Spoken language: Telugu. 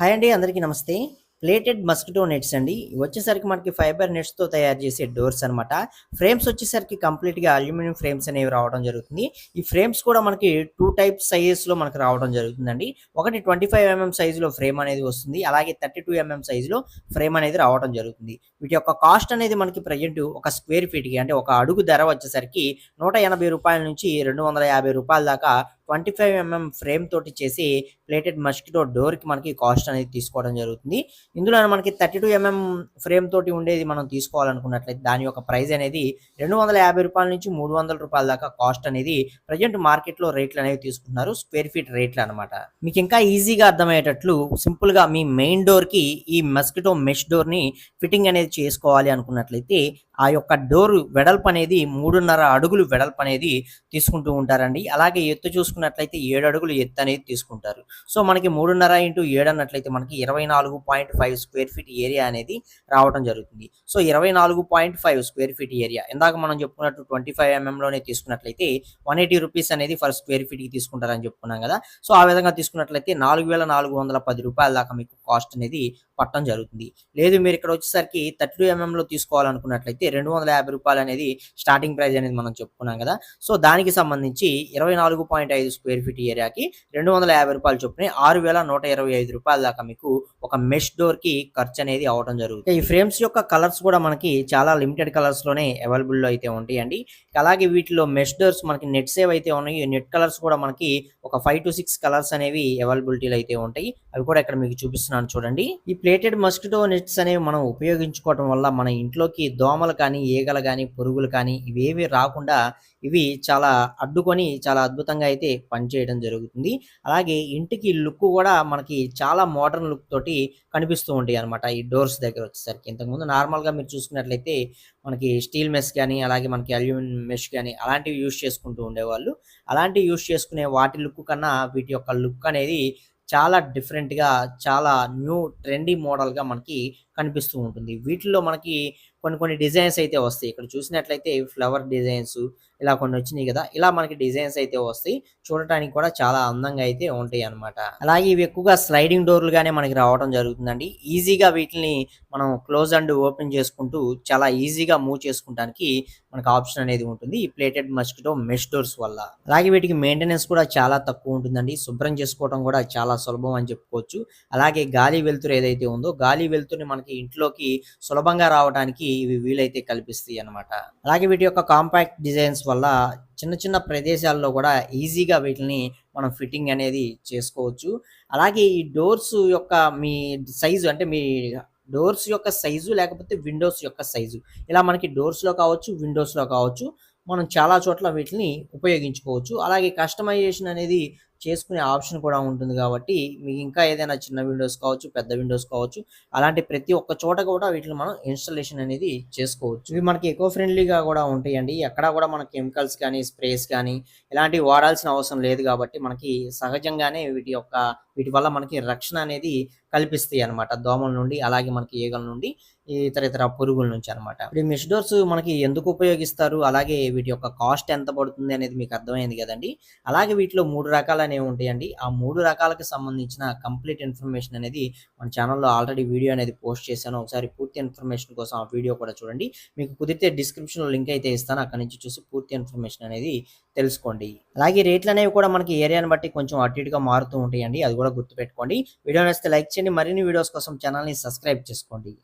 హాయ్ అండి అందరికీ నమస్తే. ప్లేటెడ్ మస్కిటో నెట్స్ అండి. వచ్చేసరికి మనకి ఫైబర్ నెట్స్తో తయారు చేసే డోర్స్ అన్నమాట. ఫ్రేమ్స్ వచ్చేసరికి కంప్లీట్గా అల్యూమినియం ఫ్రేమ్స్ అనేవి రావడం జరుగుతుంది. ఈ ఫ్రేమ్స్ కూడా మనకి టూ టైప్ సైజెస్లో మనకి రావడం జరుగుతుందండి. ఒకటి ట్వంటీ ఫైవ్ ఎంఎం సైజులో ఫ్రేమ్ అనేది వస్తుంది. అలాగే థర్టీ టూ ఎంఎం సైజులో ఫ్రేమ్ అనేది రావడం జరుగుతుంది. వీటి యొక్క కాస్ట్ అనేది మనకి ప్రజెంట్ ఒక స్క్వేర్ ఫీట్కి అంటే ఒక అడుగు ధర వచ్చేసరికి నూట ఎనభై రూపాయల నుంచి రెండు వందల యాభై రూపాయల దాకా ట్వంటీ ఫైవ్ ఎంఎం ఫ్రేమ్ తోటి చేసి ప్లేటెడ్ మస్కిటో డోర్కి మనకి కాస్ట్ అనేది తీసుకోవడం జరుగుతుంది. ఇందులో మనకి థర్టీ టూ ఎంఎం ఫ్రేమ్ తోటి ఉండేది మనం తీసుకోవాలనుకున్నట్లయితే దాని యొక్క ప్రైస్ అనేది రెండు వందల యాభై రూపాయల నుంచి మూడు వందల రూపాయల దాకా కాస్ట్ అనేది ప్రజెంట్ మార్కెట్లో రేట్లు అనేవి తీసుకుంటున్నారు. స్క్వేర్ ఫీట్ రేట్లు అనమాట మీకు ఇంకా ఈజీగా అర్థమయ్యేటట్లు సింపుల్గా మీ మెయిన్ డోర్కి ఈ మస్కిటో మెష్ డోర్ని ఫిట్టింగ్ అనేది చేసుకోవాలి అనుకున్నట్లయితే ఆ యొక్క డోర్ వెడల్పు అనేది మూడున్నర అడుగులు వెడల్పు అనేది తీసుకుంటూ ఉంటారండి. అలాగే ఎత్తు చూసుకున్నట్లయితే ఏడు అడుగులు ఎత్తు అనేది తీసుకుంటారు. సో మనకి మూడున్నర ఇంటూ ఏడు అన్నట్లయితే మనకి ఇరవై నాలుగు point five square feet area అనేది రావడం జరుగుతుంది. సో ఇరవై నాలుగు point five square feet area ఇందాక మనం చెప్పుకున్నట్టు ట్వంటీ ఫైవ్ ఎంఎంలోనే తీసుకున్నట్లయితే వన్ ఎయిటీ రూపీస్ అనేది ఫర్ స్క్వేర్ ఫీట్కి తీసుకుంటారని చెప్పుకున్నాం కదా. సో ఆ విధంగా తీసుకున్నట్లయితే నాలుగు వేల నాలుగు వందల పది రూపాయల దాకా మీకు కాస్ట్ అనేది పట్టడం జరుగుతుంది. లేదు మీరు ఇక్కడ వచ్చేసరికి థర్టీ టూ ఎంఎంలో తీసుకోవాలనుకున్నట్లయితే రెండు వందల యాభై రూపాయలు అనేది స్టార్టింగ్ ప్రైస్ అనేది మనం చెప్పుకున్నాం కదా. సో దానికి సంబంధించి ఇరవై నాలుగు పాయింట్ ఐదు స్క్వేర్ ఫీట్ ఏరియాకి రెండు వందల యాభై రూపాయలు చొప్పున ఆరు వేల నూట ఇరవై ఐదు రూపాయల దాకా మీకు ఒక మెష్ డోర్కి ఖర్చు అనేది అవడం జరుగుతుంది. ఈ ఫ్రేమ్స్ యొక్క కలర్స్ కూడా మనకి చాలా లిమిటెడ్ కలర్స్లోనే అవైలబుల్ అయితే ఉంటాయండి. అలాగే వీటిలో మెష్ డోర్స్ మనకి నెట్ సేవ్ అయితే ఉన్నాయి నెట్ కలర్స్ కూడా మనకి ఒక ఫైవ్ టు సిక్స్ కలర్స్ అనేవి అవైలబిలిటీలు అయితే ఉంటాయి. అవి కూడా ఇక్కడ మీకు చూపిస్తున్నాను చూడండి. ఈ ప్లేటెడ్ మస్కిటో నెట్స్ అనేవి మనం ఉపయోగించుకోవడం వల్ల మన ఇంట్లోకి దోమలు కానీ ఈగలు కానీ పురుగులు కానీ ఇవేవి రాకుండా ఇవి చాలా అడ్డుకొని చాలా అద్భుతంగా అయితే పనిచేయడం జరుగుతుంది. అలాగే ఇంటికి లుక్ కూడా మనకి చాలా మోడర్న్ లుక్ తోటి కనిపిస్తూ ఉంటాయి అనమాట ఈ డోర్స్ దగ్గర వచ్చేసరికి ఇంతకుముందు నార్మల్గా మీరు చూసుకున్నట్లయితే మనకి స్టీల్ మెష్ కానీ అలాగే మనకి అల్యూమినియం మెష్ కానీ అలాంటివి యూస్ చేసుకుంటూ ఉండేవాళ్ళు. అలాంటివి యూస్ చేసుకునే వాటి లుక్ కన్నా వీటి యొక్క లుక్ అనేది చాలా డిఫరెంట్గా చాలా న్యూ ట్రెండీ మోడల్గా మనకి కనిపిస్తూ ఉంటుంది. వీటిల్లో మనకి కొన్ని కొన్ని డిజైన్స్ అయితే వస్తాయి. ఇక్కడ చూసినట్లయితే ఫ్లవర్ డిజైన్స్ ఇలా కొన్ని వచ్చినాయి కదా ఇలా మనకి డిజైన్స్ అయితే వస్తాయి. చూడటానికి కూడా చాలా అందంగా అయితే ఉంటాయి అనమాట అలాగే ఇవి ఎక్కువగా స్లైడింగ్ డోర్లుగానే మనకి రావడం జరుగుతుందండి. ఈజీగా వీటిని మనం క్లోజ్ అండ్ ఓపెన్ చేసుకుంటూ చాలా ఈజీగా మూవ్ చేసుకుంటానికి మనకు ఆప్షన్ అనేది ఉంటుంది. ఈ ప్లేటెడ్ మస్కిటో మెష్ డోర్స్ వల్ల. అలాగే వీటికి మెయింటెనెన్స్ కూడా చాలా తక్కువ ఉంటుందండి. శుభ్రం చేసుకోవడం కూడా చాలా సులభం అని చెప్పుకోవచ్చు. అలాగే గాలి వెలుతురు ఏదైతే ఉందో గాలి వెలుతురుని మనకి ఇంట్లోకి సులభంగా రావడానికి ఇవి వీలైతే కల్పిస్తాయి అనమాట అలాగే వీటి యొక్క కాంపాక్ట్ డిజైన్స్ వల్ల చిన్న చిన్న ప్రదేశాల్లో కూడా ఈజీగా వీటిని మనం ఫిట్టింగ్ అనేది చేసుకోవచ్చు. అలాగే ఈ డోర్స్ యొక్క మీ సైజు అంటే మీ డోర్స్ యొక్క సైజు లేకపోతే విండోస్ యొక్క సైజు. ఇలా మనకి డోర్స్లో కావచ్చు విండోస్లో కావచ్చు మనం చాలా చోట్ల వీటిని ఉపయోగించుకోవచ్చు. అలాగే కస్టమైజేషన్ అనేది చేసుకునే ఆప్షన్ కూడా ఉంటుంది కాబట్టి మీకు ఇంకా ఏదైనా చిన్న విండోస్ కావచ్చు పెద్ద విండోస్ కావచ్చు అలాంటి ప్రతి ఒక్క చోట కూడా వీటిని మనం ఇన్స్టాలేషన్ అనేది చేసుకోవచ్చు. ఇవి మనకి ఎకో ఫ్రెండ్లీగా కూడా ఉంటాయండి. ఎక్కడ కూడా మన కెమికల్స్ కానీ స్ప్రేస్ కానీ ఇలాంటివి వాడాల్సిన అవసరం లేదు కాబట్టి మనకి సహజంగానే వీటి యొక్క వీటి వల్ల మనకి రక్షణ అనేది కల్పిస్తాయి అనమాట దోమల నుండి అలాగే మనకి ఈగల నుండి. ఇతర ఇతర పురుగుల నుంచి అనమాట ఇప్పుడు మెష్ డోర్స్ మనకి ఎందుకు ఉపయోగిస్తారు? అలాగే వీటి యొక్క కాస్ట్ ఎంత పడుతుంది అనేది మీకు అర్థమైంది కదండి. అలాగే వీటిలో మూడు రకాలు అనేవి ఉంటాయండి. ఆ మూడు రకాలకు సంబంధించిన కంప్లీట్ ఇన్ఫర్మేషన్ అనేది మన ఛానల్లో ఆల్రెడీ వీడియో అనేది పోస్ట్ చేశాను. ఒకసారి పూర్తి ఇన్ఫర్మేషన్ కోసం ఆ వీడియో కూడా చూడండి. మీకు కుదిరితే డిస్క్రిప్షన్లో లింక్ అయితే ఇస్తాను. అక్కడ నుంచి చూసి పూర్తి ఇన్ఫర్మేషన్ అనేది తెలుసుకోండి. అలాగే రేట్లు అనేవి కూడా మనకి ఏరియాని బట్టి కొంచెం అటు ఇటుగా మారుతూ ఉంటాయండి. అది కూడా గుర్తుపెట్టుకోండి. వీడియో నచ్చితే లైక్ చేయండి. మరిన్ని వీడియోస్ కోసం ఛానల్ని సబ్స్క్రైబ్ చేసుకోండి.